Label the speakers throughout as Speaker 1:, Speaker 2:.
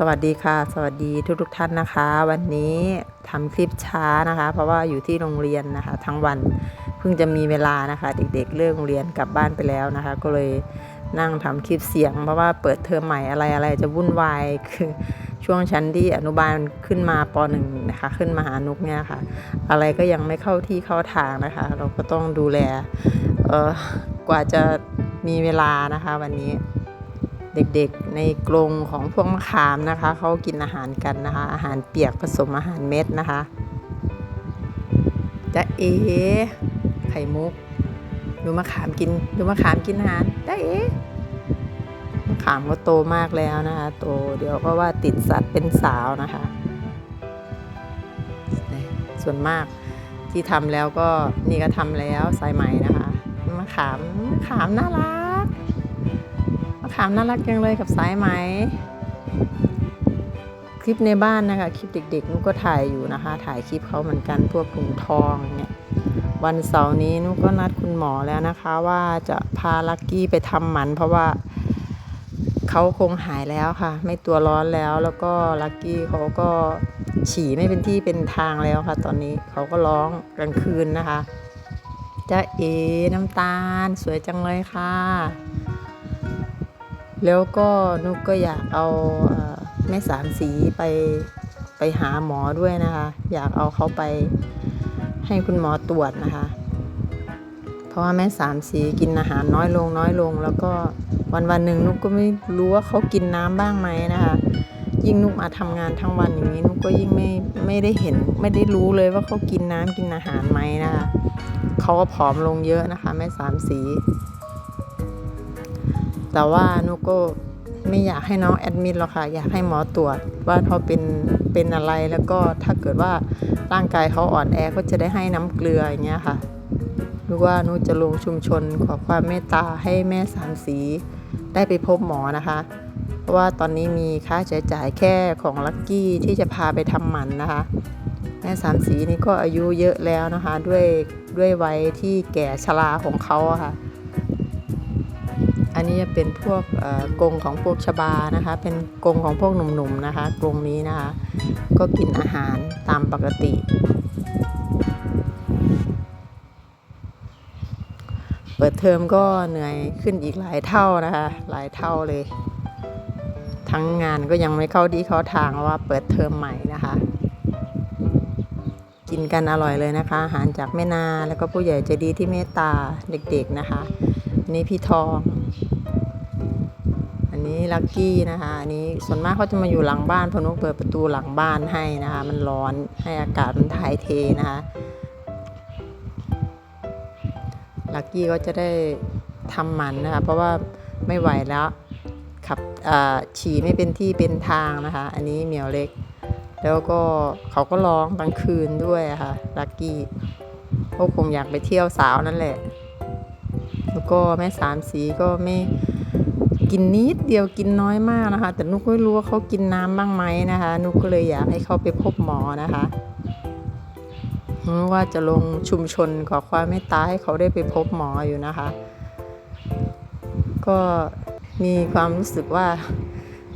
Speaker 1: สวัสดีค่ะ สวัสดีทุกทุกท่านนะคะ วันนี้ทำคลิปช้านะคะ เพราะว่าอยู่ที่โรงเรียนนะคะ ทั้งวันเพิ่งจะมีเวลานะคะ เด็กๆเลิกโรงเรียนกลับบ้านไปแล้วนะคะ ก็เลยนั่งทำคลิปเสียง เพราะว่าเปิดเทอมใหม่อะไรอะไรจะวุ่นวายคือช่วงชั้นที่อนุบาลขึ้นมาปหนึ่งนะคะ ขึ้นมาหานุกเนี่ยค่ะ อะไรก็ยังไม่เข้าที่เข้าทางนะคะ เราก็ต้องดูแลเออกว่าจะมีเวลานะคะ วันนี้ เด็กๆในกรงของพวกมะขามนะคะเขากินอาหารกันนะคะ อาหารเปียกผสมอาหารเม็ดนะคะจะเอไข่มุกดูมะขามกินดูมะขามกินอาหารจะเอมะขามก็โตมากแล้วนะคะ โตเดี๋ยวก็ว่าติดสัตว์เป็นสาวนะคะ ส่วนมากที่ทำแล้วก็นี่ก็ทำแล้วสายใหม่นะคะมะขามมะขามน่ารัก ขามน่ารักจังเลยกับสายไหม คลิปในบ้านนะคะคลิปเด็กๆนุกก็ถ่ายอยู่นะคะ ถ่ายคลิปเขาเหมือนกันพวกถุงทองเนี่ยวันเสาร์นี้นุกก็นัดคุณหมอแล้วนะคะ ว่าจะพาลักกี้ไปทำหมัน เพราะว่าเขาคงหายแล้วค่ะ ไม่ตัวร้อนแล้วแล้วก็ลักกี้เขาก็ฉี่ไม่เป็นที่เป็นทางแล้วค่ะ ตอนนี้เขาก็ร้องกลางคืนนะคะจะเอน้ำตาลสวยจังเลยค่ะ แล้วก็นุกก็อยากเอาแม่สามสีไปไปหาหมอด้วยนะคะ อยากเอาเขาไปให้คุณหมอตรวจนะคะ เพราะว่าแม่สามสีกินอาหารน้อยลงน้อยลง แล้วก็วันวันหนึ่งนุกก็ไม่รู้ว่าเขากินน้ำบ้างไหมนะคะ ยิ่งนุกมาทำงานทั้งวันอย่างนี้นุกก็ยิ่งไม่ไม่ได้เห็นไม่ได้รู้เลยว่าเขากินน้ำกินอาหารไหมนะคะเขาก็ผอมลงเยอะนะคะ แม่สามสี แต่ว่านุก็ไม่อยากให้น้องแอดมิดหรอกค่ะ อยากให้หมอตรวจว่าเขาเป็นเป็นอะไรแล้วก็ถ้าเกิดว่าร่างกายเขาอ่อนแอก็จะได้ให้น้ำเกลืออย่างเงี้ยค่ะหรือว่านุจะลงชุมชนขอความเมตตาให้แม่สามสีได้ไปพบหมอนะคะ เพราะว่าตอนนี้มีค่าใช้จ่ายแค่ของลักกี้ที่จะพาไปทำหมันนะคะ แม่สามสีนี่ก็อายุเยอะแล้วนะคะ ด้วยด้วยวัยที่แก่ชราของเขาอะค่ะ อันนี้จะเป็นพวกกรงของพวกชบานะคะ เป็นกรงของพวกหนุ่มๆนะคะกรงนี้นะคะ ก็กินอาหารตามปกติ เปิดเทอมก็เหนื่อยขึ้นอีกหลายเท่านะคะ หลายเท่าเลย ทั้งงานก็ยังไม่เข้าที่เข้าทางว่าเปิดเทอมใหม่นะคะ กินกันอร่อยเลยนะคะ อาหารจากแม่นาแล้วก็ผู้ใหญ่ใจดีที่เมตตาเด็กๆนะคะนี่พี่ทอง อันนี้ลักกี้นะคะอันนี้ส่วนมากเขาจะมาอยู่หลังบ้านเพราะนุกเปิดประตูหลังบ้านให้นะคะ มันร้อนให้อากาศมันถ่ายเทนะคะลักกี้ก็จะได้ทำหมันนะคะ เพราะว่าไม่ไหวแล้วขับอ่าฉี่ไม่เป็นที่เป็นทางนะคะ อันนี้เหมียวเล็ก แล้วก็เขาก็ร้องกลางคืนด้วยะค่ะลักกี้ก็คงอยากไปเที่ยวสาวนั่นแหละ แล้วก็แม่สามสีก็ไม่ กินนิดเดียวกินน้อยมากนะคะ แต่นุกไม่รู้ว่าเขากินน้ำบ้างไหมนะคะ นุกก็เลยอยากให้เขาไปพบหมอนะคะว่าจะลงชุมชนขอความเมตตาให้เขาได้ไปพบหมออยู่นะคะ ก็มีความรู้สึกว่า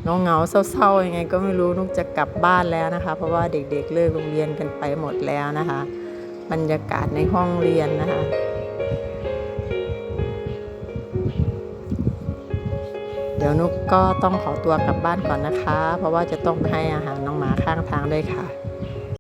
Speaker 1: เงาเงาเศร้าๆยังไง ก็ไม่รู้นุกจะกลับบ้านแล้วนะคะ เพราะว่าเด็กๆเลิกโรงเรียนกันไปหมดแล้วนะคะ บรรยากาศในห้องเรียนนะคะ ดี๋ยวนุกก็ต้องขอตัวกลับบ้านก่อนนะคะ เพราะว่าจะต้องให้อาหารน้องหมาข้างทางด้วยค่ะ